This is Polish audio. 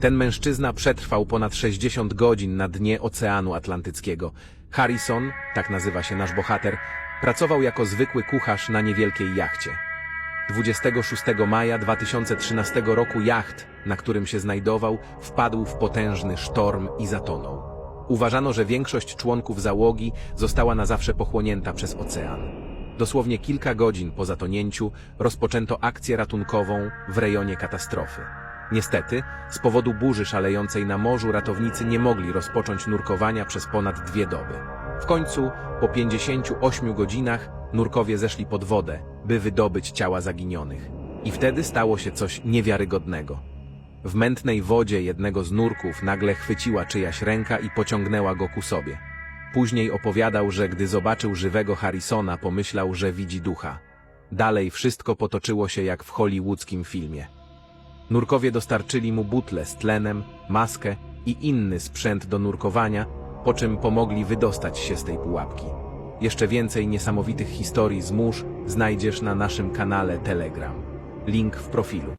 Ten mężczyzna przetrwał ponad 60 godzin na dnie Oceanu Atlantyckiego. Harrison, tak nazywa się nasz bohater, pracował jako zwykły kucharz na niewielkiej jachcie. 26 maja 2013 roku jacht, na którym się znajdował, wpadł w potężny sztorm i zatonął. Uważano, że większość członków załogi została na zawsze pochłonięta przez ocean. Dosłownie kilka godzin po zatonięciu rozpoczęto akcję ratunkową w rejonie katastrofy. Niestety, z powodu burzy szalejącej na morzu ratownicy nie mogli rozpocząć nurkowania przez ponad dwie doby. W końcu, po 58 godzinach, nurkowie zeszli pod wodę, by wydobyć ciała zaginionych. I wtedy stało się coś niewiarygodnego. W mętnej wodzie jednego z nurków nagle chwyciła czyjaś ręka i pociągnęła go ku sobie. Później opowiadał, że gdy zobaczył żywego Harrisona, pomyślał, że widzi ducha. Dalej wszystko potoczyło się jak w hollywoodzkim filmie. Nurkowie dostarczyli mu butlę z tlenem, maskę i inny sprzęt do nurkowania, po czym pomogli wydostać się z tej pułapki. Jeszcze więcej niesamowitych historii z mórz znajdziesz na naszym kanale Telegram. Link w profilu.